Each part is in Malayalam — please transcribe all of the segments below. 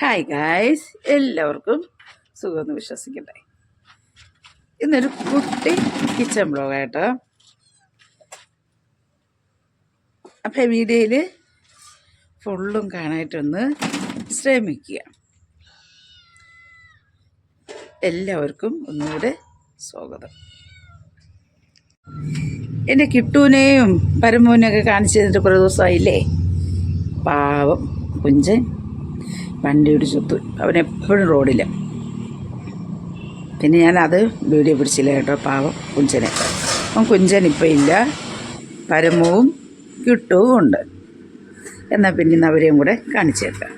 ഹായ് ഗായ്സ് എല്ലാവർക്കും സുഖമെന്ന് വിശ്വസിക്കട്ടെ. ഇന്നൊരു കുട്ടി കിച്ചൺ ബ്ലോഗായിട്ട് അപ്പം വീഡിയോയിൽ ഫുള്ളും കാണായിട്ടൊന്ന് ശ്രമിക്കുക. എല്ലാവർക്കും ഒന്നുകൂടെ സ്വാഗതം. എന്റെ കിട്ടൂനെയും പരമൂനെയൊക്കെ കാണിച്ചു തന്നിട്ട് കുറേ ദിവസമായില്ലേ? പാവം കുഞ്ചൻ. വണ്ടി ഇടിച്ചുത്തു അവനെപ്പോഴും റോഡില്ല പിന്നെ ഞാൻ അത് വീഡിയോ പിടിച്ചില്ല കേട്ടോ പാവം കുഞ്ചനെ. അപ്പം കുഞ്ചൻ ഇപ്പം ഇല്ല. പരമവും കിട്ടുവും ഉണ്ട്. എന്നാൽ പിന്നെ അവരെയും കൂടെ കാണിച്ചേക്കാം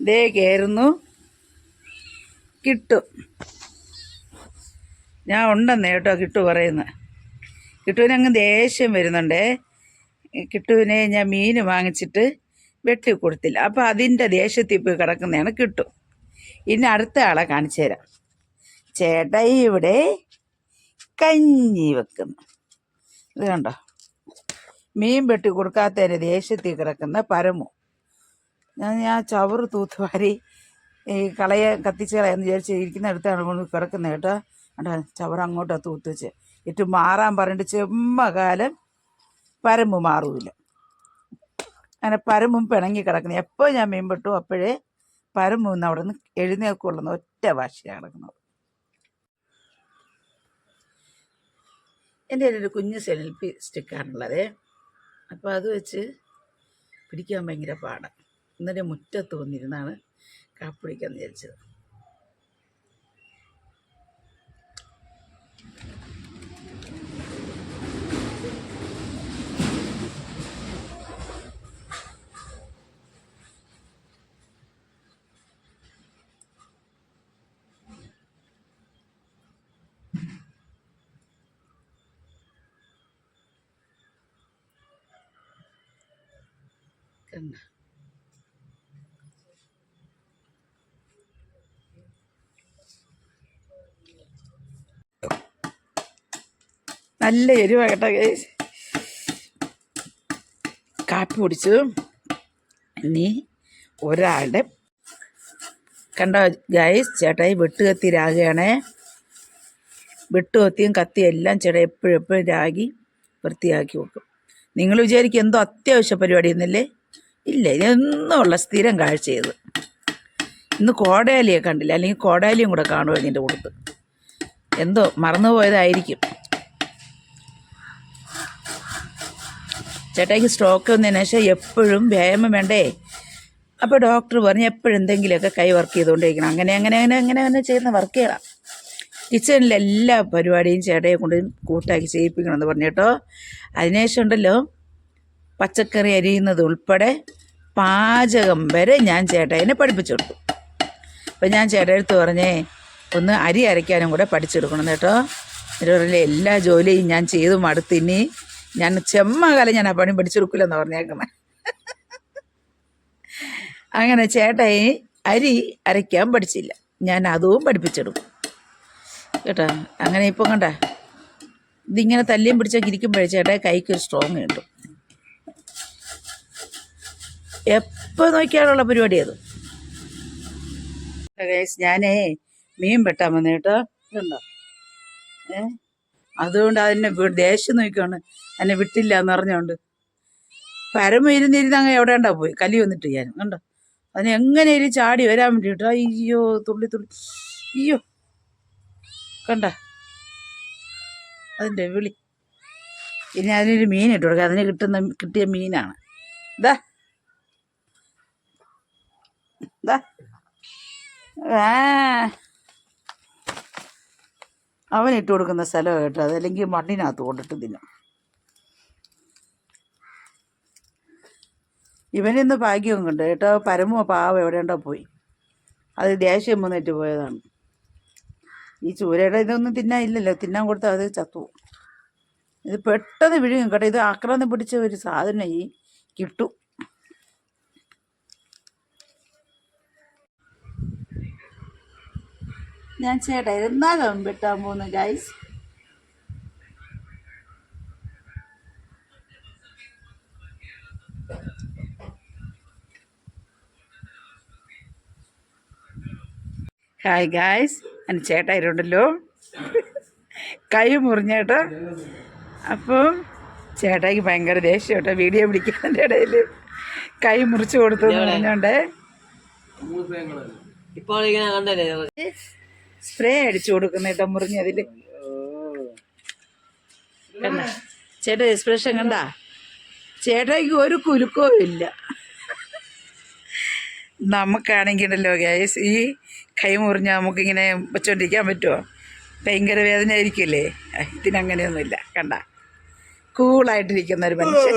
ദേ കയറുന്നു കിട്ടു. ഞാൻ ഉണ്ടെന്നേ കേട്ടോ കിട്ടു പറയുന്നത് കിട്ടുവിന് അങ്ങ് ദേഷ്യം വരുന്നുണ്ടേ. കിട്ടുവിനെ ഞാൻ മീൻ വാങ്ങിച്ചിട്ട് വെട്ടി കൊടുത്തില്ല. അപ്പോൾ അതിന്റെ ദേഷ്യത്തിൽ പോയി കിടക്കുന്നതാണ് കിട്ടു. ഇനി അടുത്ത ആളെ കാണിച്ചു തരാം. ചേട്ട ഇവിടെ കഞ്ഞി വെക്കുന്നു. ഇത് കണ്ടോ? മീൻ വെട്ടി കൊടുക്കാത്തതിന്റെ ദേഷ്യത്തിൽ കിടക്കുന്ന പരമു. ഞാൻ ഞാൻ ചവറ് തൂത്തുവാരി ഈ കളയെ കത്തിച്ച് കളയെന്ന് വിചാരിച്ച് ഇരിക്കുന്ന അടുത്താണ് കിടക്കുന്നത് കേട്ടോ. അണ്ടാ ചവറ് അങ്ങോട്ടാണ് തൂത്ത് വെച്ച്. ഇട്ട് മാറാൻ പറഞ്ഞിട്ട് ചെമ്മകാലം പരമ്പ് മാറൂല. അങ്ങനെ പരമ്പും പിണങ്ങി കിടക്കുന്നത് എപ്പോൾ ഞാൻ മീൻ പെട്ടു അപ്പോഴേ പരമ്പ് അവിടെ നിന്ന് എഴുന്നേക്കുള്ളൂ ഒറ്റ ഭാഷയാണ് കിടക്കുന്നത്. എന്റെ ഒരു കുഞ്ഞ് സെൽഫി സ്റ്റിക്കാണുള്ളത്. അപ്പോൾ അത് വെച്ച് പിടിക്കാൻ ഭയങ്കര പാടാണ് ഇന്നലെ മുറ്റത്ത് വന്നിരുന്നാണ് കാപ്പിടിക്കാൻ വിചാരിച്ചത്. കണ്ട നല്ല എരിവ കേട്ടോ കാപ്പി കുടിച്ചു ഇനി ഒരാളുടെ കണ്ടോ ഗൈസ് ചേട്ടായി വെട്ടുകത്തി രാഗയാണേ. വെട്ടുകത്തിയും കത്തിയും എല്ലാം ചേട്ടാ എപ്പോഴും എപ്പോഴും രാഗി വൃത്തിയാക്കി വെക്കും. നിങ്ങൾ വിചാരിക്കും എന്തോ അത്യാവശ്യ പരിപാടി എന്നല്ലേ ഇല്ല ഇതൊന്നുമുള്ള സ്ഥിരം കാഴ്ച ചെയ്ത് ഇന്ന് കോടാലിയെ കണ്ടില്ല അല്ലെങ്കിൽ കോടാലിയും കൂടെ കാണുമോ ഇതിന്റെ കൊടുത്ത് എന്തോ മറന്നുപോയതായിരിക്കും ചേട്ടായിക്ക് സ്ട്രോക്ക് വന്നതിന് ശേഷം എപ്പോഴും വ്യായാമം വേണ്ടേ? അപ്പോൾ ഡോക്ടർ പറഞ്ഞു എപ്പോഴും എന്തെങ്കിലുമൊക്കെ കൈ വർക്ക് ചെയ്തുകൊണ്ടിരിക്കണം. അങ്ങനെ അങ്ങനെ അങ്ങനെ അങ്ങനെ അങ്ങനെ ചെയ്യുന്ന വർക്ക് ചെയ്യണം. കിച്ചണിലെ എല്ലാ പരിപാടിയും ചേട്ടയെ കൊണ്ട് കൂട്ടാക്കി ചെയ്യിപ്പിക്കണമെന്ന് പറഞ്ഞു കേട്ടോ. അതിനുശേഷം ഉണ്ടല്ലോ പച്ചക്കറി അരിയുന്നത് ഉൾപ്പെടെ പാചകം വരെ ഞാൻ ചേട്ടായിനെ പഠിപ്പിച്ചു കൊടുത്തു. അപ്പം ഞാൻ ചേട്ടയെടുത്ത് പറഞ്ഞേ ഒന്ന് അരി അരയ്ക്കാനും കൂടെ പഠിച്ചെടുക്കണം കേട്ടോ. എന്നിട്ട് എല്ലാ ജോലിയും ഞാൻ ചെയ്തു മടുത്തിനി ഞാൻ ചെമ്മകാലം ഞാൻ ആ പണി പഠിച്ചെടുക്കില്ലെന്ന് പറഞ്ഞേക്കുന്നത് അങ്ങനെ ചേട്ടായി അരി അരയ്ക്കാൻ പഠിച്ചില്ല. ഞാൻ അതും പഠിപ്പിച്ചെടുക്കും. കേട്ടോ? അങ്ങനെ ഇപ്പം കണ്ട ഇതിങ്ങനെ തല്ലിയും പിടിച്ചൊക്കെ ഇരിക്കുമ്പോഴേ ചേട്ടായി കൈക്ക് ഒരു സ്ട്രോങ് കിട്ടും. എപ്പോൾ നോക്കിയാലുള്ള പരിപാടി അത് ഞാനേ മീൻ വെട്ടാൻ വന്നു കേട്ടോ ഇതുണ്ടോ? ഏ? അതുകൊണ്ട് അതിനെ ദേഷ്യം നോക്കിയാണ് എന്നെ വിട്ടില്ല എന്ന് പറഞ്ഞുകൊണ്ട് പരമ ഇരുന്നിരുന്ന് അങ്ങ് എവിടെ ഉണ്ടാ പോയി? കലി വന്നിട്ട് ഞാൻ. കണ്ടോ? അതിന് എങ്ങനെയും ചാടി വരാൻ വേണ്ടിയിട്ട് അയ്യോ തുള്ളി തുള്ളി. അയ്യോ. കണ്ട? അതിന്റെ വിളി. ഇനി അതിനൊരു മീൻ ഇട്ട് കൊടുക്കുക അതിന് കിട്ടുന്ന കിട്ടിയ മീനാണ്. ഇതാ ആ. അവൻ ഇട്ട് കൊടുക്കുന്ന സ്ഥലം കേട്ടോ. അതല്ലെങ്കിൽ മണ്ണിനകത്ത് കൊണ്ടിട്ട് തിന്നും. ഇവനിന്ന് ഭാഗ്യവും കണ്ട്. കേട്ടോ പരമോ പാവം എവിടെയുണ്ടോ പോയി. അത് ദേഷ്യം വന്നിട്ട് പോയതാണ്. ഈ ചൂരയുടെ ഇതൊന്നും തിന്നാൻ ഇല്ലല്ലോ. തിന്നാൻ കൊടുത്താൽ അത് ചത്തു ഇത് പെട്ടെന്ന് വിഴുങ്ങും കേട്ടോ. ഇത് ആക്രാന്തം പിടിച്ച ഒരു സാധനം ഈ കിട്ടു. ഞാൻ ചേട്ടാ എന്നാകും വെട്ടാൻ പോകുന്നു ഗൈസ് ഹായ് ഗായ്സ് എന്റെ ചേട്ടായിരുണ്ടല്ലോ കൈ മുറിഞ്ഞേട്ടോ അപ്പോൾ ചേട്ടായിക്ക് ഭയങ്കര ദേഷ്യം കേട്ടോ വീഡിയോ പിടിക്കുന്നതിന്റെ ഇടയിൽ കൈ മുറിച്ചു കൊടുത്തു പറഞ്ഞോണ്ട്. ഇപ്പോൾ ഇങ്ങനെ കണ്ടല്ലേ? സ്പ്രേ അടിച്ചു കൊടുക്കുന്ന കേട്ടോ മുറിഞ്ഞതിൽ കണ്ട ചേട്ടൻ എക്സ്പ്രഷൻ കണ്ട? ചേട്ടയ്ക്ക് ഒരു കുലുക്കവും ഇല്ല. നമുക്കാണെങ്കിൽ ഉണ്ടല്ലോ ഗ്യാസ് ഈ കൈ മുറിഞ്ഞാൽ നമുക്കിങ്ങനെ വെച്ചോണ്ടിരിക്കാൻ പറ്റുമോ ഭയങ്കര വേദന ആയിരിക്കില്ലേ ഇതിനങ്ങനെയൊന്നുമില്ല. കണ്ട കൂളായിട്ടിരിക്കുന്ന ഒരു മനുഷ്യൻ.